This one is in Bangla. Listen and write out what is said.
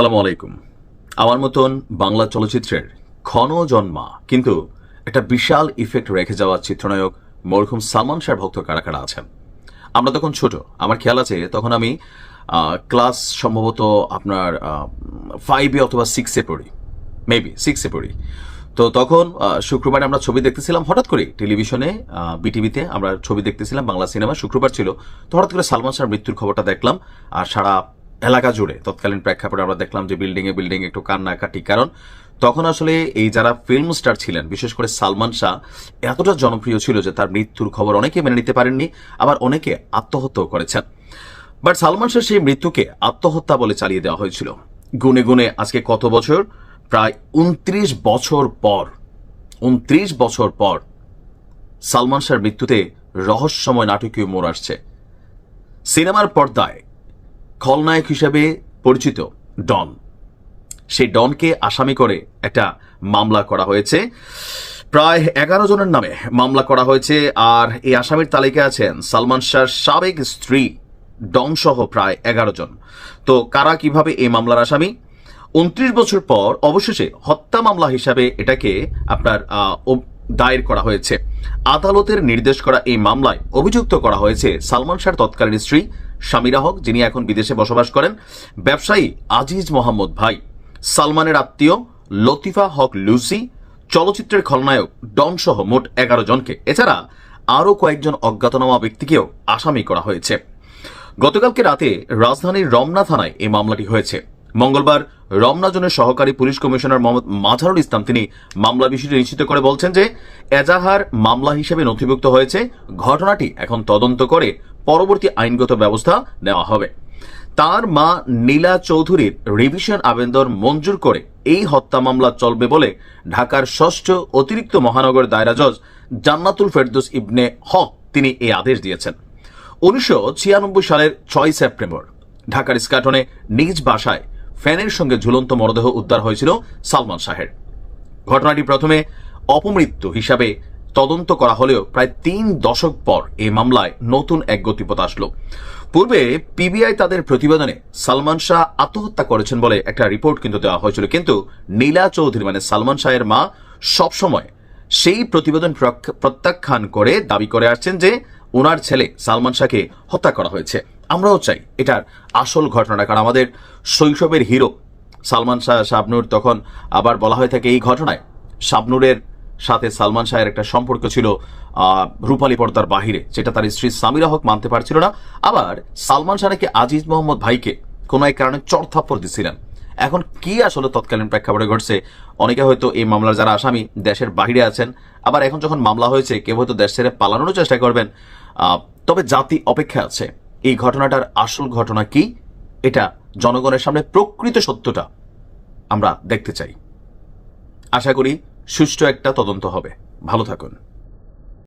আসসালামু আলাইকুম। আমার মতন বাংলা চলচ্চিত্রের ক্ষণ জন্মা, কিন্তু একটা বিশাল ইফেক্ট রেখে যাওয়া চিত্রনায়ক মরহুম সালমান শাহ ভক্ত কারা কারা আছেন? আমরা তখন ছোট, আমার খেয়াল আছে, তখন আমি ক্লাস সম্ভবত আপনার ফাইভে অথবা সিক্সে পড়ি মেবি সিক্সে পড়ি। তো তখন শুক্রবারে আমরা ছবি দেখতেছিলাম হঠাৎ করে টেলিভিশনে বিটিভিতে আমরা ছবি দেখতেছিলাম, বাংলা সিনেমা শুক্রবার ছিল, তো হঠাৎ করে সালমান শাহর মৃত্যুর খবরটা দেখলাম, আর সারা এলাকা জুড়ে তৎকালীন প্রেক্ষাপটে আমরা দেখলাম যে বিল্ডিং এ বিল্ডিং একটু কান্নাকাটি। কারণ তখন আসলে এই যারা ফিল্ম স্টার ছিলেন, বিশেষ করে সালমান শাহ, এতটা জনপ্রিয় ছিল যে তার মৃত্যুর খবর অনেকে মেনে নিতে পারেননি, আবার অনেকে আত্মহত্যাও করেছেন। বাট সালমান শাহ সেই মৃত্যুকে আত্মহত্যা বলে চালিয়ে দেওয়া হয়েছিল। গুনে গুনে আজকে কত বছর? প্রায় উনত্রিশ বছর পর, উনত্রিশ বছর পর সালমান শাহর মৃত্যুতে রহস্যময় নাটকীয় মোড় আসছে। সিনেমার পর্দায় খলনায়ক হিসেবে পরিচিত ডন। সেই ডনকে আসামি করে একটা মামলা করা হয়েছে। প্রায় এগারো জনের নামে মামলা করা হয়েছে আর এই আসামির তালিকায় আছেন সালমান শাহর সাবেক স্ত্রী ডন সহ প্রায় এগারো জন। তো কারা কীভাবে এই মামলার আসামি? উনত্রিশ বছর পর অবশেষে হত্যা মামলা হিসাবে এটাকে আপনার দায়ের করা হয়েছে। আদালতের নির্দেশ করা এই মামলায় অভিযুক্ত করা হয়েছে সালমান শাহর তৎকালীন স্ত্রী শামিরা হক, যিনি এখন বিদেশে বসবাস করেন, ব্যবসায়ী আজিজ মোহাম্মদ ভাই, সালমানের আত্মীয় লতিফা হক লুসি, চলচ্চিত্রের খলনায়ক ডন সহ মোট এগারো জনকে। এছাড়া আরও কয়েকজন অজ্ঞাতনামা ব্যক্তিকেও আসামি করা হয়েছে। গতকালকে রাতে রাজধানীর রমনা থানায় এই মামলাটি হয়েছে। মঙ্গলবার রমনা জোনের সহকারী পুলিশ কমিশনার মোহাম্মদ মাঝারুল ইসলাম তিনি মামলা বিষয়টি নিশ্চিত করে বলছেন যে এজাহার মামলা হিসেবে নথিভুক্ত হয়েছে। ঘটনাটি এখন তদন্ত করে পরবর্তী আইনগত ব্যবস্থা নেওয়া হবে। তার মা নীলা চৌধুরীর রিভিশন আবেদন মঞ্জুর করে এই হত্যা মামলা চলবে বলে ঢাকার ষষ্ঠ অতিরিক্ত মহানগর দায়রা জজ জান্নাতুল ফেরদৌস ইবনে হক তিনি এই আদেশ দিয়েছেন। উনিশশো ছিয়ানব্বই সালের ছয় সেপ্টেম্বর, ঢাকার ইস্কাটনে নিজ বাসায় ফ্যানের সঙ্গে ঝুলন্ত মরদেহ উদ্ধার হয়েছিল সালমান শাহের। ঘটনাটি প্রথমে অপমৃত্যু হিসাবে তদন্ত করা হলেও প্রায় তিন দশক পর এই মামলায় নতুন এক গতিপথ আসলো। পূর্বে পিবিআই তাদের প্রতিবেদনে সালমান শাহ আত্মহত্যা করেছেন বলে একটা রিপোর্ট কিন্তু দেওয়া হয়েছিল। কিন্তু নীলা চৌধুরী মানে সালমান শাহের মা সবসময় সেই প্রতিবেদন প্রত্যাখ্যান করে দাবি করে আসছেন যে ওনার ছেলে সালমান শাহকে হত্যা করা হয়েছে। আমরাও চাই এটার আসল ঘটনাটা কারণ আমাদের শৈশবের হিরো সালমান শাহ, শাবনুর তখন আবার বলা হয়ে থাকে এই ঘটনায় শাবনুরের সাথে সালমান শাহের একটা সম্পর্ক ছিল রূপালী পর্দার বাহিরে, যেটা তার স্ত্রী সামিরা হক মানতে পারছিল না। আবার সালমান শাহ নাকি আজিজ মোহাম্মদ ভাইকে কোনো এক কারণে চড়থাপ্পড় দিচ্ছিলেন এখন কি আসলে তৎকালীন প্রেক্ষাপটে ঘটছে? অনেকে হয়তো এই মামলার যারা আসামি দেশের বাহিরে আছেন, আবার এখন যখন মামলা হয়েছে, কেউ হয়তো দেশ ছেড়ে পালানোরও চেষ্টা করবেন। তবে জাতি অপেক্ষা আছে। এই ঘটনাটার আসল ঘটনা কি? এটা জনগণের সামনে প্রকৃত সত্যটা আমরা দেখতে চাই। আশা করি সুষ্ঠু একটা তদন্ত হবে। ভালো থাকুন।